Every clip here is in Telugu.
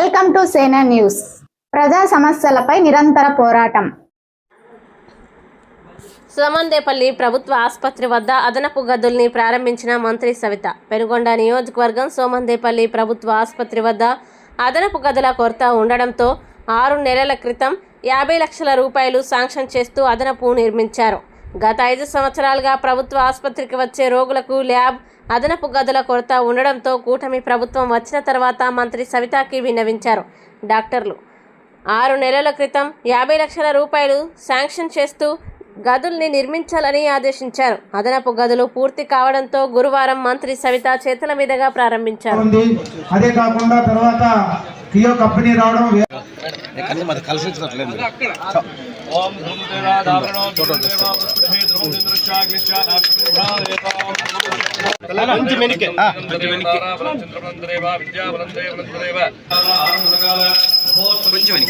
వెల్కమ్ టు సేనా న్యూస్. ప్రజా సమస్యలపై నిరంతర పోరాటం. సుమందేపల్లి ప్రభుత్వ ఆసుపత్రి వద్ద అదనపు గదుల్ని ప్రారంభించిన మంత్రి సవిత. పెనుగొండ నియోజకవర్గం సోమందేపల్లి ప్రభుత్వ ఆసుపత్రి వద్ద అదనపు గదుల కొరత ఉండడంతో ఆరు నెలల క్రితం యాభై లక్షల రూపాయలు శాంక్షన్ చేస్తూ అదనపు నిర్మించారు. గత ఐదు సంవత్సరాలుగా ప్రభుత్వ ఆసుపత్రికి వచ్చే రోగులకు ల్యాబ్ అదనపు గదుల కొరత ఉండడంతో కూటమి ప్రభుత్వం వచ్చిన తర్వాత మంత్రి సవితాకి విన్నవించారు. డాక్టర్లు ఆరు నెలల క్రితం యాభై లక్షల రూపాయలు శాంక్షన్ చేస్తూ గదుల్ని నిర్మించాలని ఆదేశించారు. అదనపు గదులు పూర్తి కావడంతో గురువారం మంత్రి సవిత చేతుల మీదుగా ప్రారంభించారు. అదే కాకుండా తర్వాత కంపెనీ రావడం కానీ మరి కలిసి వచ్చినట్లేదు ఓం ధృందేవాధారణో ధృందేవాపుష్పృహే మంచి మెనికే ఆ, కొంచెం వెనక్కి రా.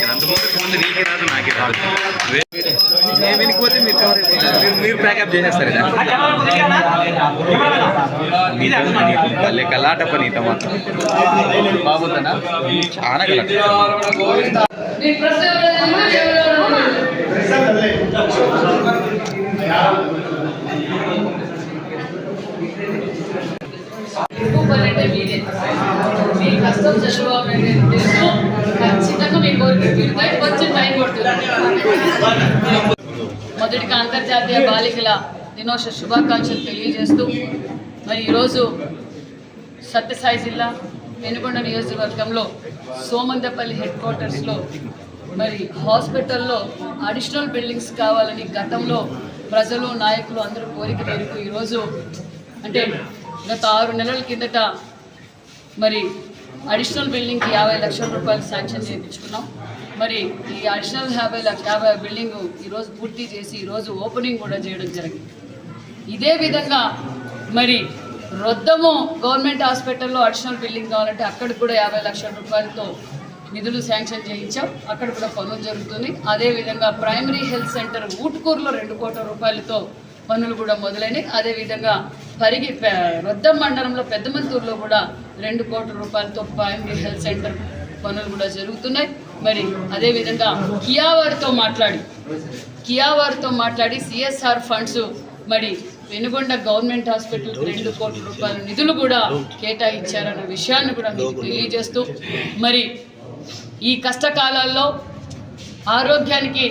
అంత ముందు ముందు నీకే రాదు నాకే రాదు నేను వెనక్కిపోతే మీరు cover చేస్తారు. మీరు- మీరు ప్యాకప్ చేసేస్తారు ఇదా భలే కలాట పని మాత్రం. బాగుందనా? చాలా కలాట మీ కష్టం తెలుసు ఖచ్చితంగా మీ కోరిక తీరుతాయి. కొంచెం టైం పడుతుంది. మొదటిగా అంతర్జాతీయ బాలికల దినోత్సవ శుభాకాంక్షలు తెలియజేస్తూ మరి ఈరోజు సత్యసాయి జిల్లా వెనుగొండ నియోజకవర్గంలో సోమందపల్లి హెడ్ క్వార్టర్స్లో మరి హాస్పిటల్లో అడిషనల్ బిల్డింగ్స్ కావాలని గతంలో ప్రజలు నాయకులు అందరూ కోరిక మేరకు ఈరోజు అంటే గత ఆరు నెలల కిందట మరి అడిషనల్ బిల్డింగ్కి యాభై లక్షల రూపాయలు శాంక్షన్ చేయించుకున్నాం. మరి ఈ అడిషనల్ యాభై లక్ష యాభై బిల్డింగ్ ఈరోజు పూర్తి చేసి ఈరోజు ఓపెనింగ్ కూడా చేయడం జరిగింది. ఇదే విధంగా మరి రొద్దము గవర్నమెంట్ హాస్పిటల్లో అడిషనల్ బిల్డింగ్ కావాలంటే అక్కడ కూడా యాభై లక్షల రూపాయలతో నిధులు శాంక్షన్ చేయించాం. అక్కడ కూడా పనులు జరుగుతుంది. అదేవిధంగా ప్రైమరీ హెల్త్ సెంటర్ ఊటుకూరులో రెండు కోట్ల రూపాయలతో పనులు కూడా మొదలైనవి అదేవిధంగా పరిగి రొద్దం మండలంలో పెద్దమంతూరులో కూడా రెండు కోట్ల రూపాయలతో ప్రైమరీ హెల్త్ సెంటర్ పనులు కూడా జరుగుతున్నాయి. మరి అదేవిధంగా కియా వారితో మాట్లాడి కియా వారితో మాట్లాడి సిఎస్ఆర్ ఫండ్స్ మరి వెనుగొండ గవర్నమెంట్ హాస్పిటల్ రెండు కోట్ల రూపాయల నిధులు కూడా కేటాయించారన్న విషయాన్ని కూడా మీకు తెలియజేస్తూ మరి ఈ కష్టకాలాల్లో ఆరోగ్యానికి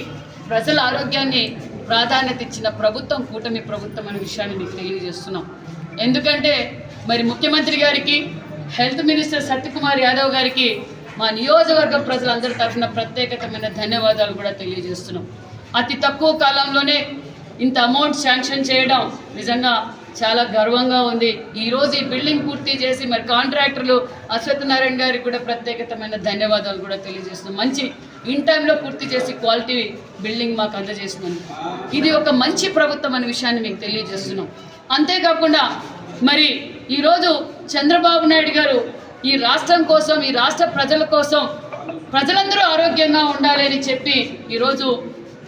ప్రజల ఆరోగ్యాన్ని ప్రాధాన్యత ఇచ్చిన ప్రభుత్వం కూటమి ప్రభుత్వం అనే విషయాన్ని మీకు తెలియజేస్తున్నాం. ఎందుకంటే మరి ముఖ్యమంత్రి గారికి హెల్త్ మినిస్టర్ సత్యకుమార్ యాదవ్ గారికి మా నియోజకవర్గం ప్రజలందరి తరఫున ప్రత్యేకతమైన ధన్యవాదాలు కూడా తెలియజేస్తున్నాం. అతి తక్కువ కాలంలోనే ఇంత అమౌంట్ శాంక్షన్ చేయడం నిజంగా చాలా గర్వంగా ఉంది. ఈరోజు ఈ బిల్డింగ్ పూర్తి చేసి మరి కాంట్రాక్టర్లు అశ్వత్థనారాయణ గారికి కూడా ప్రత్యేకతమైన ధన్యవాదాలు కూడా తెలియజేస్తున్నాం. మంచి ఇన్ టైంలో పూర్తి చేసి క్వాలిటీ బిల్డింగ్ మాకు అందజేస్తుంది ఇది ఒక మంచి ప్రభుత్వం అనే విషయాన్ని మీకు తెలియజేస్తున్నాం. అంతేకాకుండా మరి ఈరోజు చంద్రబాబు నాయుడు గారు ఈ రాష్ట్రం కోసం ఈ రాష్ట్ర ప్రజల కోసం ప్రజలందరూ ఆరోగ్యంగా ఉండాలి అని చెప్పి ఈరోజు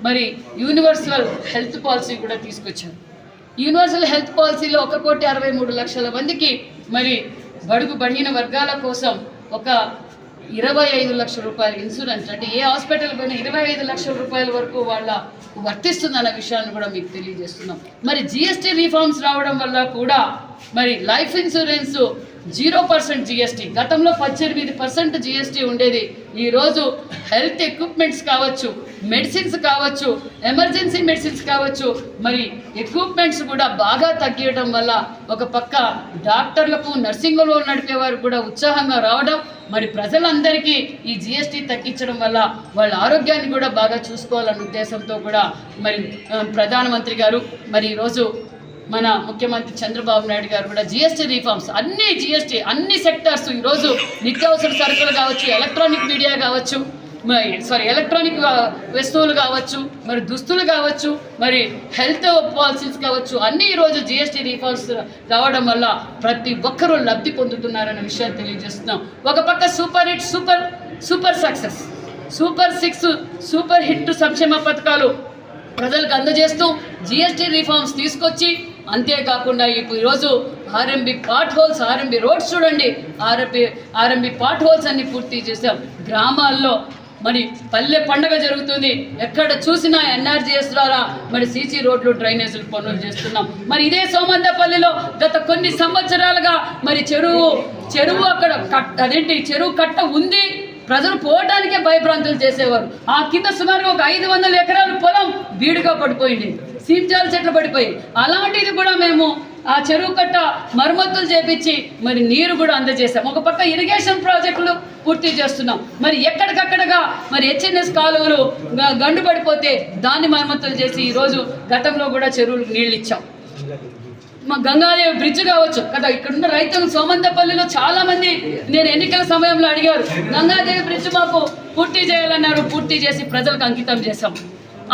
మరి యూనివర్సల్ హెల్త్ పాలసీ కూడా తీసుకొచ్చారు. యూనివర్సల్ హెల్త్ పాలసీలో ఒక కోటి అరవై మూడు లక్షల మందికి మరి బడుగు బడిన వర్గాల కోసం ఒక ఇరవై ఐదు లక్షల రూపాయల ఇన్సూరెన్స్ అంటే ఏ హాస్పిటల్ పోయినా ఇరవై ఐదు లక్షల రూపాయల వరకు వాళ్ళ వర్తిస్తుందన్న విషయాన్ని కూడా మీకు తెలియజేస్తున్నాం. మరి జిఎస్టీ రిఫార్మ్స్ రావడం వల్ల కూడా మరి life insurance zero percent GST గతంలో పద్దెనిమిది పర్సెంట్ జిఎస్టీ ఉండేది. ఈరోజు హెల్త్ ఎక్విప్మెంట్స్ కావచ్చు మెడిసిన్స్ కావచ్చు ఎమర్జెన్సీ మెడిసిన్స్ కావచ్చు మరి ఎక్విప్మెంట్స్ కూడా బాగా తగ్గియడం వల్ల ఒక పక్క డాక్టర్లకు నర్సింగ్లో నడిపేవారు కూడా ఉత్సాహంగా రావడం మరి ప్రజలందరికీ ఈ జిఎస్టీ తగ్గించడం వల్ల వాళ్ళ ఆరోగ్యాన్ని కూడా బాగా చూసుకోవాలన్న ఉద్దేశంతో కూడా మరి ప్రధానమంత్రి గారు మరి ఈరోజు మన ముఖ్యమంత్రి చంద్రబాబు నాయుడు గారు కూడా జిఎస్టీ రిఫార్మ్స్ అన్ని జిఎస్టీ అన్ని సెక్టార్స్ ఈరోజు నిత్యావసర సరుకులు కావచ్చు ఎలక్ట్రానిక్ మీడియా కావచ్చు మరి సారీ ఎలక్ట్రానిక్ వస్తువులు కావచ్చు మరి దుస్తులు కావచ్చు మరి హెల్త్ పాలసీస్ కావచ్చు అన్ని ఈరోజు జిఎస్టీ రిఫార్మ్స్ రావడం వల్ల ప్రతి ఒక్కరూ లబ్ధి పొందుతున్నారనే విషయాన్ని తెలియజేస్తున్నాం. ఒక పక్క super hit super super success super six super hit సంక్షేమ పథకాలు ప్రజలకు అందజేస్తూ జిఎస్టీ రిఫార్మ్స్ తీసుకొచ్చి అంతేకాకుండా ఇప్పుడు ఈరోజు RMB potholes RMB roads చూడండి. ఆర్ఎంబి ఆర్ఎంబి పాట్ హోల్స్ అన్ని పూర్తి చేసాం గ్రామాల్లో మరి పల్లె పండగ జరుగుతుంది. ఎక్కడ చూసినా ఎన్ఆర్జీఎస్ ద్వారా మరి సీసీ రోడ్లు డ్రైనేజీలు పనులు చేస్తున్నాం. మరి ఇదే సోమందపల్లిలో గత కొన్ని సంవత్సరాలుగా మరి చెరువు చెరువు అక్కడ కట్ అదేంటి చెరువు కట్ట ఉంది. ప్రజలు పోవడానికే భయభ్రాంతులు చేసేవారు. ఆ కింద సుమారు ఒక ఐదు వందల ఎకరాల పొలం బీడుగా పడిపోయింది. సీంచాల చెట్లు పడిపోయి అలాంటిది కూడా మేము ఆ చెరువు కట్ట మరమ్మతులు చేపించి మరి నీరు కూడా అందజేశాం. ఒక పక్క ఇరిగేషన్ ప్రాజెక్టులు పూర్తి చేస్తున్నాం. మరి ఎక్కడికక్కడగా మరి హెచ్ఎన్ఎస్ కాలువలు గండు పడిపోతే దాన్ని మరమ్మతులు చేసి ఈరోజు గతంలో కూడా చెరువులకు నీళ్ళు ఇచ్చాం. మా గంగాదేవి బ్రిడ్జ్ కావచ్చు. కదా ఇక్కడ ఉన్న రైతులు సోమంతపల్లిలో చాలా మంది నేను ఎన్నికల సమయంలో అడిగారు గంగాదేవి బ్రిడ్జ్ మాకు పూర్తి చేయాలన్నారు పూర్తి చేసి ప్రజలకు అంకితం చేశాం.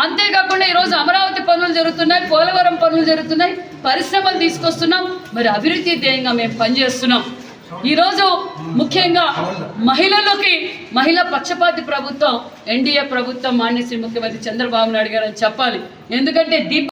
అంతేకాకుండా ఈరోజు అమరావతి పనులు జరుగుతున్నాయి పోలవరం పనులు జరుగుతున్నాయి పరిశ్రమలు తీసుకొస్తున్నాం మరి అభివృద్ధి ధ్యేయంగా మేము పనిచేస్తున్నాం. ఈరోజు ముఖ్యంగా మహిళలకి మహిళా పక్షపాతి ప్రభుత్వం ఎన్డీఏ ప్రభుత్వం మాన్యశ్రీ ముఖ్యమంత్రి చంద్రబాబు నాయుడు గారు అని చెప్పాలి. ఎందుకంటే దీప